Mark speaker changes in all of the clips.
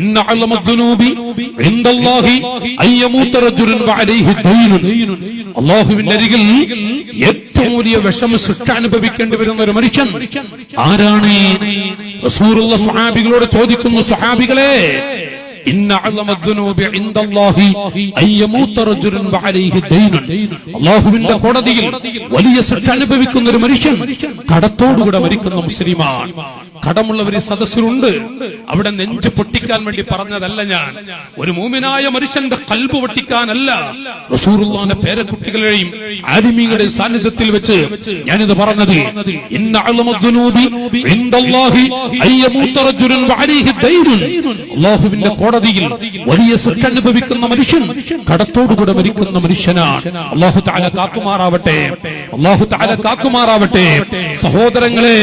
Speaker 1: ഇന്ന അലമ ദുനൂബി ഇൻദല്ലാഹി അൻ യമൂത റജുലുൻ വഅലൈഹി ദൈനുൻ. അല്ലാഹുവിന്റെ അരികിൽ ഏറ്റവും വലിയ വിഷമ ശിക്ഷ അനുഭവിക്കേണ്ടി വരുന്ന ഒരു മനുഷ്യൻ. ആരാണ്? റസൂലുള്ള സ്വഹാബികളോട് ചോദിക്കുന്നു സ്വഹാബികളെ അല്ലാഹുവിന്റെ കോടതിയിൽ വലിയ സൃഷ്ടി അനുഭവിക്കുന്ന ഒരു മനുഷ്യൻ കടത്തോടുകൂടെ മരിക്കുന്ന മുസ്ലിമാണ്. കടമുള്ളവർ സദസ്സിലുണ്ട്. അവിടെ നെഞ്ച് പൊട്ടിക്കാൻ വേണ്ടി പറഞ്ഞതല്ല ഞാൻ. ഒരു മൂമിനായ മനുഷ്യന്റെ കൽബ് പൊട്ടിക്കാനല്ല. റസൂറുള്ളാന്റെ പേരക്കുട്ടികളെയും ആലിമീങ്ങളുടെ സാന്നിധ്യത്തിൽ വെച്ച് ഞാനിത് പറഞ്ഞത്. അള്ളാഹുവിന്റെ കോടതിയിൽ വലിയ ശിക്ഷ അനുഭവിക്കുന്ന മനുഷ്യൻ കടത്തോടുകൂടെ മരിക്കുന്ന മനുഷ്യനാണ്. അള്ളാഹു താല കാക്കുമാറാവട്ടെ. അള്ളാഹു താല കാക്കുമാറാവട്ടെ. സഹോദരങ്ങളെ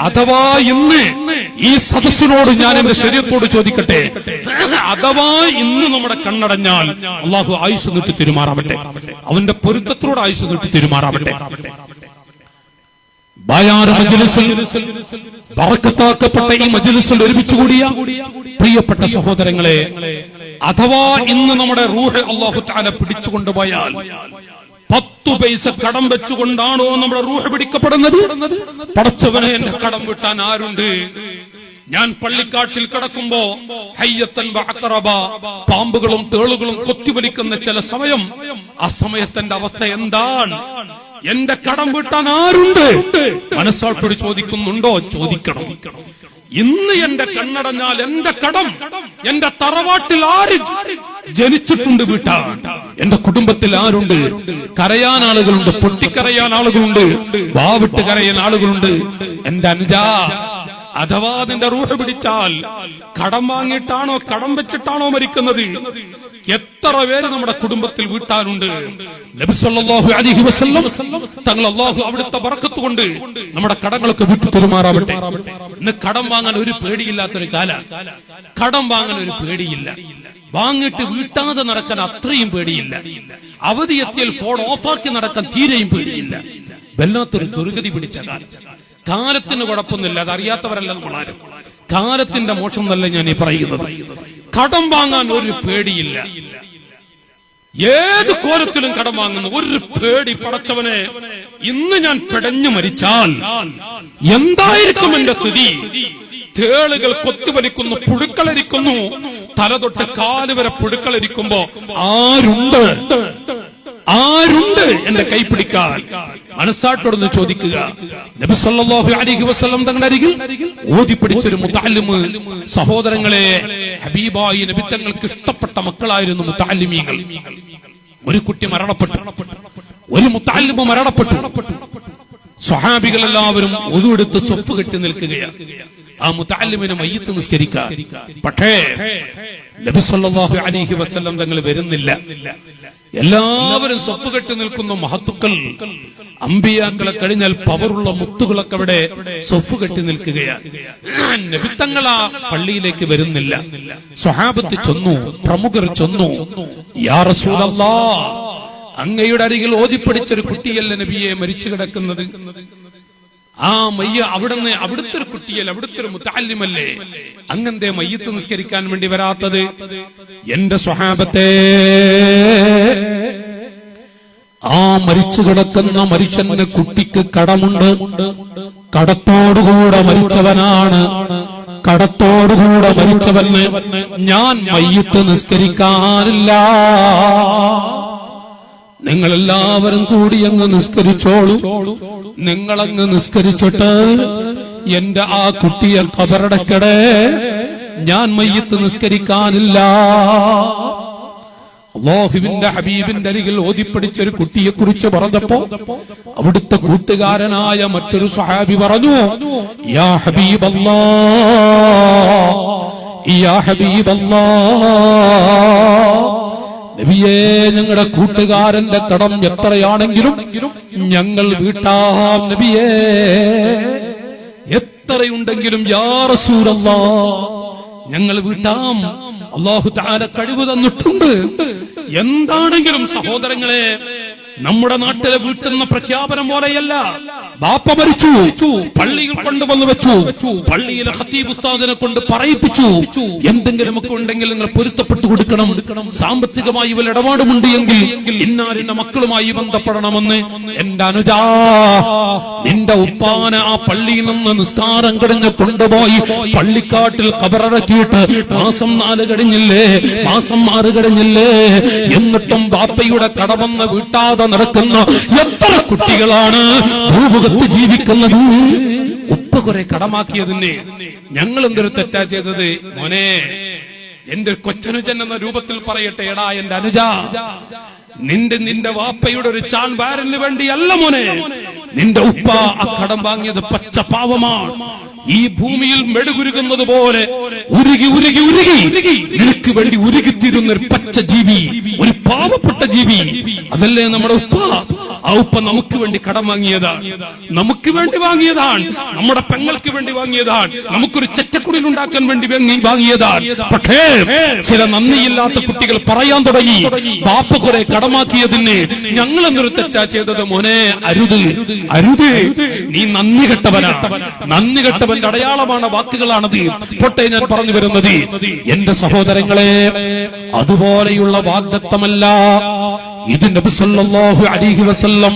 Speaker 1: അഥവാ ഇന്ന് ഈ സദസ്സിനോട് ഞാൻ എന്റെ ശരീരത്തോട് ചോദിക്കട്ടെ? അഥവാ ഇന്ന് നമ്മുടെ കണ്ണടഞ്ഞാൽ അള്ളാഹു ആയുസ് നീട്ടി തിരുമാറാവട്ടെ. അവന്റെ പൊരുത്തത്തോട് ആയുസ് നീട്ടി തിരുമാറാവട്ടെ. ബറക്കത്താക്കപ്പെട്ട ഈ മജ്ലിസിൽ ഒരുമിച്ച് പ്രിയപ്പെട്ട സഹോദരങ്ങളെ അഥവാ ഇന്ന് നമ്മുടെ റൂഹ് അള്ളാഹു താല പിടിച്ചുകൊണ്ടുപോയാൽ പത്തു പൈസ കടം വെച്ചുകൊണ്ടാണോ നമ്മുടെ റൂഹ് പിടിക്കപ്പെടുന്നത്? പടച്ചവനെ എന്റെ കടം വിട്ടാൻ ആരുണ്ട്? ഞാൻ പള്ളിക്കാട്ടിൽ കിടക്കുമ്പോ ഹയ്യത്തൻ വഅഖറബ, പാമ്പുകളും തേളുകളും കൊത്തിവലിക്കുന്ന ചില സമയം ആ സമയത്തിന്റെ അവസ്ഥ എന്താണ്? എന്റെ കടം വീട്ടാൻ ആരുണ്ട്? മനസ്സാൾപ്പൊടി ചോദിക്കുന്നുണ്ടോ? ചോദിക്കണം. ഇന്ന് എന്റെ കണ്ണടഞ്ഞാൽ എന്റെ കടം എന്റെ തറവാട്ടിൽ ആര് ജനിച്ചിട്ടുണ്ട് വീട്ടാൻ? എന്റെ കുടുംബത്തിൽ ആരുണ്ട്? കരയാൻ ആളുകളുണ്ട് പൊട്ടിക്കരയാൻ ആളുകളുണ്ട് വാവിട്ട് കരയാൻ ആളുകളുണ്ട്. എന്റെ അനുജാ അഥവാ അതിന്റെ റൂഹ പിടിച്ചാൽ കടം വാങ്ങിയിട്ടാണോ കടം വെച്ചിട്ടാണോ മരിക്കുന്നത്? എത്ര പേര് നമ്മുടെ കുടുംബത്തിൽ വീട്ടാനുണ്ട്? തങ്ങൾ അള്ളാഹു അവിടുത്തെ ബർക്കത്ത് കൊണ്ട് നമ്മുടെ കടങ്ങളൊക്കെ വിട്ടു തെരുമാറാവട്ടെ. ഇന്ന് കടം വാങ്ങാൻ ഒരു പേടിയില്ലാത്തൊരു കാല. കടം വാങ്ങാൻ ഒരു പേടിയില്ല. വാങ്ങിട്ട് വീട്ടാതെ നടക്കാൻ അത്രയും പേടിയില്ല. അവധി എത്തിയാൽ ഫോൺ ഓഫാക്കി നടക്കാൻ തീരെയും പേടിയില്ല. വല്ലാത്തൊരു ദുർഗതി പിടിച്ച കാലം. കാലത്തിന് കുഴപ്പമൊന്നുമില്ല. അത് അറിയാത്തവരല്ല നമ്മളാരും. കാലത്തിന്റെ മോശം എന്നല്ല ഞാൻ ഈ പറയുന്നത്. കടം വാങ്ങാൻ ഒരു പേടിയില്ല. ഏത് കോലത്തിലും കടം വാങ്ങുന്നു ഒരു പേടി പടച്ചവനെ ഇന്ന് ഞാൻ പെടഞ്ഞു മരിച്ചാൽ എന്തായിരിക്കും എന്റെ സ്ഥിതി? തേളുകൾ കൊത്തുവലിക്കുന്നു പുഴുക്കളരിക്കുന്നു. തലതൊട്ട് കാൽ വരെ പുഴുക്കളരിക്കുമ്പോ ആരുണ്ട്? ആരുണ്ട്? എന്റെ കൈ പിടിക്കാൻ മനസ്സാട്ടോടൊന്ന് ചോദിക്കുക. നബി സല്ലല്ലാഹു അലൈഹി വസല്ലം തങ്ങളുടെ ഓതി പിടിച്ചൊരു മുത്തല്ലിമ് സഹോദരങ്ങളെ ഹബീബായി നബി തങ്ങൾക്ക് ഇഷ്ടപ്പെട്ട മക്കളായിരുന്നു മുത്തല്ലിമീങ്ങൾ ഒരു കുട്ടി മരണപ്പെട്ടു. ഒരു മുത്തല്ലിമ് മരണപ്പെട്ടു. സ്വഹാബികൾ എല്ലാവരും ഒതുവെടുത്ത് സ്വപ്പ് കെട്ടി നിൽക്കുകയാണ്. ആ മുത്താലിമിനെ മയ്യത്ത് നിസ്കരിക്കാൻ. പക്ഷേ നബിസ്വല്ലാഹു അലൈഹി വസല്ലം തങ്ങൾ വരുന്നില്ല. എല്ലാവരും സ്വപ്പ് കെട്ടി നിൽക്കുന്ന മഹത്തുക്കൾ അമ്പിയാക്കളെ കഴിഞ്ഞാൽ പവറുള്ള മുത്തുകളൊക്കെ അവിടെ സ്വഫ് കെട്ടി നിൽക്കുകയാണ്. നബിത്തങ്ങൾ ആ പള്ളിയിലേക്ക് വരുന്നില്ല. സ്വഹാബത്ത് ചൊന്നു പ്രമുഖർ ചൊന്നു യാ റസൂലല്ലാ അങ്ങയുടെ അരികിൽ ഓതിപ്പിടിച്ചൊരു കുട്ടിയല്ല നബിയെ മരിച്ചു കിടക്കുന്നത്? ആ മയ്യ അവിടുന്ന് അവിടുത്തെ ഒരു കുട്ടിയല്ല അവിടുത്തെ ഒരു മുത്താലിമല്ലേ? അങ്ങനത്തെ മയ്യത്ത് നിസ്കരിക്കാൻ വേണ്ടി വരാത്തത് എന്റെ സ്വഹാപത്തെ ആ മരിച്ചു കിടക്കുന്ന മരിച്ചന് കുട്ടിക്ക് കടമുണ്ട്. കടത്തോടുകൂടെ മരിച്ചവനാണ്. കടത്തോടുകൂടെ മരിച്ചവന് ഞാൻ മയ്യത്ത് നിസ്കരിക്കാനില്ല. നിങ്ങൾ എല്ലാവരും കൂടി അങ്ങ് നിസ്കരിച്ചോളൂ. നിങ്ങളങ്ങ് നിസ്കരിച്ചിട്ട് എന്റെ ആ കുട്ടിയെ കബറടക്കടേ ഞാൻ മയ്യത്ത് നിസ്കരിക്കാനില്ല. അള്ളാഹുവിന്റെ ഹബീബിന്റെ അരികിൽ ഓതിപ്പിടിച്ച ഒരു കുട്ടിയെ കുറിച്ച് പറഞ്ഞപ്പോ അവിടുത്തെ കൂട്ടുകാരനായ മറ്റൊരു സഹാബി പറഞ്ഞു യാ ഹബീബല്ലാ യാ ഹബീബല്ലാ. നബിയേ ഞങ്ങളുടെ കൂട്ടുകാരന്റെ കടം എത്രയാണെങ്കിലും ഞങ്ങൾ വീട്ടാം നബിയേ. എത്രയുണ്ടെങ്കിലും യാ റസൂലല്ലാ ഞങ്ങൾ വീട്ടാം. അള്ളാഹു താര കഴിവ് തന്നിട്ടുണ്ട്. എന്താണെങ്കിലും സഹോദരങ്ങളെ നമ്മുടെ നാട്ടിലെ വീട്ടിൽ നിന്ന് പ്രഖ്യാപനം പോലെയല്ല. ബാപ്പ മരിച്ചു. പള്ളിയിൽ കൊണ്ടുവന്ന് വെച്ചു. പള്ളിയിലെ ഹത്തീബ് ഉസ്താദിനെ കൊണ്ട് പറയിപ്പിച്ചു. എന്തെങ്കിലും ഒക്കെ ഉണ്ടെങ്കിൽ നിങ്ങൾ പൊരുത്തപ്പെട്ടു കൊടുക്കണം. സാമ്പത്തികമായി വല്ല ഇടപാടുമുണ്ട് എങ്കിൽ ഇന്നാലിന്റെ മക്കളുമായി ബന്ധപ്പെടണമെന്ന് എന്റെ അനുജാ. നിന്റെ ഉപ്പാന ആ പള്ളിയിൽ നിന്ന് നിസ്കാരം കഴിഞ്ഞ് കൊണ്ടുപോയി പള്ളിക്കാട്ടിൽ കബറടക്കിയിട്ട് മാസം നാല് കഴിഞ്ഞില്ലേ? മാസം ആറ് കഴിഞ്ഞില്ലേ? എന്നിട്ടും ബാപ്പയുടെ കടമെന്ന് വീട്ടാതെ നടക്കുന്ന എത്ര കുട്ടികളാണ് ഭൂമുഖത്ത് ജീവിക്കുന്നത്? ഉപ്പ കുറെ കടമാക്കിയതിന് ഞങ്ങൾ എന്തൊരു തെറ്റാ ചെയ്തത്? മോനെ എന്റെ കൊച്ചനുജൻ എന്ന രൂപത്തിൽ പറയട്ടെ എടാ എന്റെ അനുജ. നിന്റെ നിന്റെ വാപ്പയുടെ ഒരു ചാൺ വാരന് വേണ്ടിയല്ല മോനെ. നിന്റെ ഉപ്പ ആ കടം വാങ്ങിയത് പച്ച പാവമാണ്. ഈ ഭൂമിയിൽ മെടുകുരുകുന്നത് പോലെ ഉരുകി ഉരുകി ഉരുകി. നിനക്ക് വേണ്ടി ഉരുകിത്തീരുന്ന ഒരു പച്ച ജീവി ഒരു പാവപ്പെട്ട ജീവി. അതല്ലേ നമ്മുടെ ഉപ്പ? ആ ഉപ്പ നമുക്ക് വേണ്ടി കടം വാങ്ങിയതാണ്. നമുക്ക് വേണ്ടി വാങ്ങിയതാണ്. നമ്മുടെ പെങ്ങൾക്ക് വേണ്ടി വാങ്ങിയതാണ്. നമുക്കൊരു ചെറ്റക്കുടിൽ ഉണ്ടാക്കാൻ വേണ്ടി വാങ്ങി വാങ്ങിയതാണ്. പക്ഷേ ചില നന്ദിയില്ലാത്ത കുട്ടികൾ പറയാൻ തുടങ്ങി. ബാപ്പ കുറെ കടമാക്കിയതിന് ഞങ്ങൾ എന്നൊരു തെറ്റാ ചെയ്തത് മോനെ അരുത്. അരുത്. നീ നന്ദി കെട്ടവനാണ് നന്ദി കെട്ടവന്റെ അടയാളമാണ് വാക്കുകളാണത്. പൊട്ടെ ഞാൻ പറഞ്ഞു വരുന്നത്. എന്റെ സഹോദരങ്ങളെ അതുപോലെയുള്ള വാഗ്ദത്തമല്ല. ഇത് നബിസല്ലാഹു അലിഹി വസല്ലം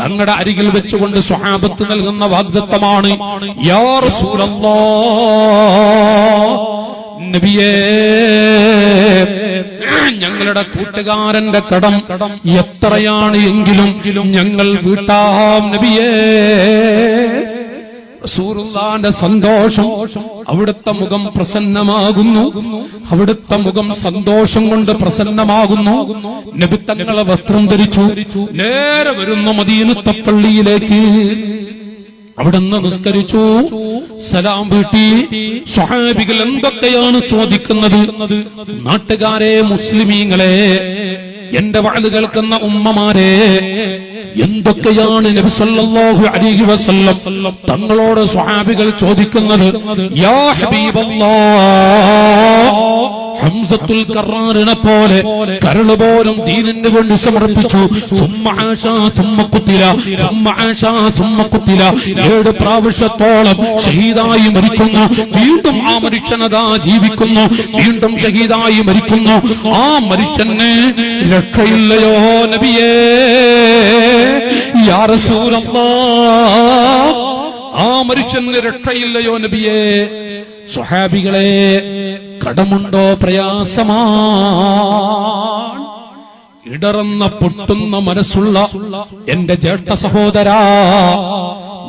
Speaker 1: തങ്ങളുടെ അരികിൽ വെച്ചുകൊണ്ട് സ്വഹാബത്ത് നൽകുന്ന വാഗ്ദത്തമാണ്. യാ റസൂലല്ലാ നബിയേ ഞങ്ങളുടെ കൂട്ടുകാരന്റെ കടം എത്രയാണ് എങ്കിലും ഞങ്ങൾ വീട്ടാം നബിയേ. റസൂലുള്ളാന്റെ സന്തോഷം അവിടുത്തെ മുഖം പ്രസന്നമാകുന്നു. അവിടുത്തെ മുഖം സന്തോഷം കൊണ്ട് പ്രസന്നമാകുന്നു. നബിത്തങ്ങളെ തങ്ങളെ വസ്ത്രം ധരിച്ചു. നേരെ വരുന്ന മദീനത്തെ പള്ളിയിലേക്ക്. അവിടുന്ന് നിസ്കരിച്ചു. സലാം വീട്ടി. സ്വഹാബികൾ എന്തൊക്കെയാണ് ചോദിക്കുന്നത്? നാട്ടുകാരെ മുസ്ലിമീങ്ങളെ എന്റെ വാഴ് കേൾക്കുന്ന ഉമ്മമാരെ എന്തൊക്കെയാണ് നബി സല്ലല്ലാഹു അലൈഹി വസല്ലം തങ്ങളോട് സ്വഹാബികൾ ചോദിക്കുന്നത്? യാ ഹംസത്തുൽ കറാറിനെ പോലെ കരൾ പോലും ദീനിന് വേണ്ടി സമർപ്പിച്ചു. ഏഴ് പ്രാവശ്യത്തോളം ഷഹീദായി മരിക്കുന്നു വീണ്ടും ആ മനുഷ്യനതാ ജീവിക്കുന്നു വീണ്ടും ഷഹീദായി മരിക്കുന്നു ആ മനുഷ്യന് രക്ഷയില്ലയോ നബിയേ? യാ റസൂലല്ലാഹ് ആ മനുഷ്യന് രക്ഷയില്ലയോ നബിയേ? സ്വഹാബികളെ കടമുണ്ടോ പ്രയാസമാണ് ഇടറുന്ന പൊട്ടുന്ന മനസ്സുള്ള എന്റെ ജ്യേഷ്ഠ സഹോദരാ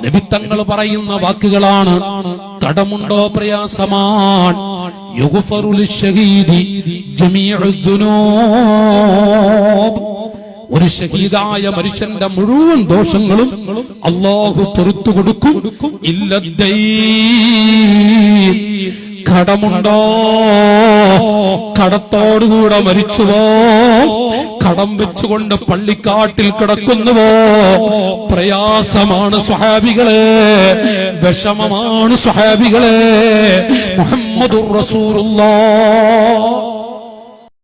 Speaker 1: നബിത്തങ്ങൾ പറയുന്ന വാക്കുകളാണ് കടമുണ്ടോ പ്രയാസമാണ് യുഗ്ഫറുൽ ഒരു ശഹീദായ മനുഷ്യന്റെ മുഴുവൻ ദോഷങ്ങളും അള്ളാഹു പൊറത്തു കൊടുക്കും. ഇല്ല കടമുണ്ടോ? കടത്തോടുകൂടെ മരിച്ചുവോ? കടം വെച്ചുകൊണ്ട് പള്ളിക്കാട്ടിൽ കിടക്കുന്നുവോ? പ്രയാസമാണ് സ്വഹാബികളെ. വിഷമമാണ് സ്വഹാബികളെ. മുഹമ്മദുർ റസൂലുള്ളാഹ്